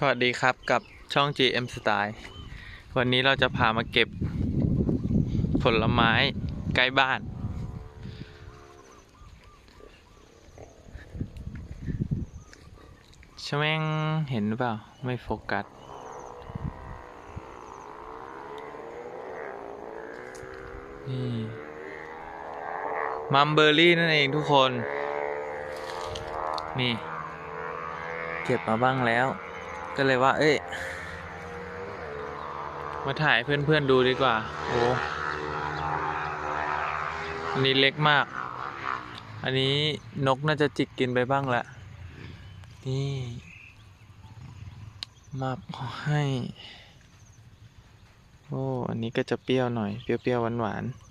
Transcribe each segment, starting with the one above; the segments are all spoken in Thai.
สวัสดีครับกับช่อง GM Style วันนี้เราจะพามาเก็บผลไม้ใกล้บ้านชแมงเห็นหรือเปล่า ไม่โฟกัส นี่มัมเบอร์รี่นั่นเองทุกคน นี่ เก็บมาบ้างแล้ว ก็เลยว่า เอ้ย มาถ่ายเพื่อนๆดูดีกว่า โอ้อันนี้เล็กมาก อันนี้นกน่าจะจิกกินไปบ้างละ นี่ มาขอให้ โอ้ อันนี้ก็จะเปรี้ยวหน่อย เปรี้ยวๆหวานๆ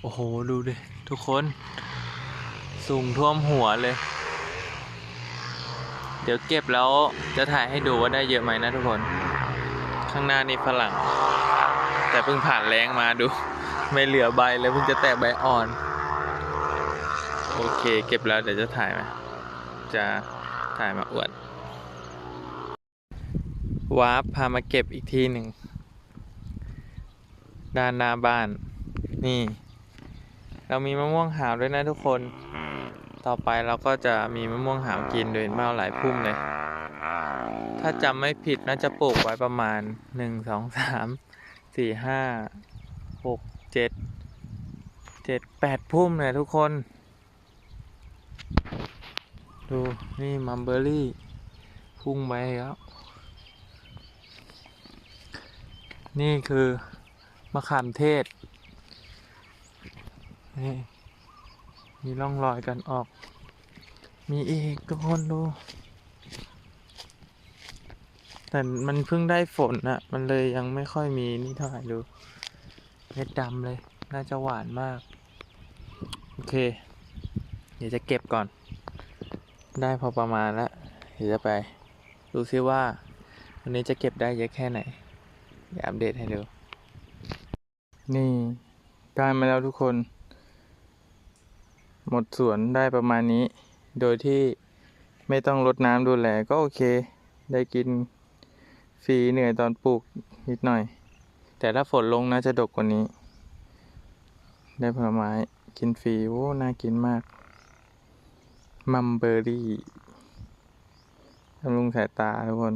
โอ้โห ดูดิ ทุกคน สูงท่วมหัวเลย เดี๋ยวเก็บแล้วจะถ่ายให้ดูว่าได้เยอะไหมนะทุกคน ข้างหน้านี่ฝรั่ง แต่เพิ่งผ่านแรงมาดู ไม่เหลือใบเลยเพิ่งจะแตกใบอ่อน โอเค เก็บแล้วเดี๋ยวจะถ่ายมา จะถ่ายมาอวดวาร์ปพามาเก็บอีกทีหนึ่ง ด้านหน้าบ้าน นี่ เรามีมะม่วงหาวด้วยนะทุกคน ต่อไปเราก็จะมีมะม่วงหาวกินโดยเมาหลายพุ่มเลย ถ้าจำไม่ผิดน่าจะปลูกไว้ประมาณหนึ่งสองสามสี่ห้าหกเจ็ดเจ็ดแปดพุ่มเลยทุกคน ดูนี่มัมเบอรี่ พุ่งไปแล้ว นี่คือมะขามเทศนี่ มีร่องรอยกันออก มีอีกทุกคนดู แต่มันเพิ่งได้ฝนอะมันเลยยังไม่ค่อยมีนี่เท่าไหร่ดูเม็ดดำเลย น่าจะหวานมาก โอเค เดี๋ยวจะเก็บก่อน ได้พอประมาณแล้วเดี๋ยวจะไป ดูซิว่า วันนี้จะเก็บได้เยอะแค่ไหนเดี๋ยวอัปเดตให้ดู นี่ ได้มาแล้วทุกคน หมดสวนได้ประมาณนี้ โดยที่ไม่ต้องรดน้ำดูแลก็โอเค ได้กินฟรีเหนื่อยตอนปลูกนิดหน่อย แต่ถ้าฝนลงน่าจะดกกว่านี้ ได้ผลไม้กินฟรีโอ้น่ากินมาก มัมเบอรี่บำรุงสายตาทุกคน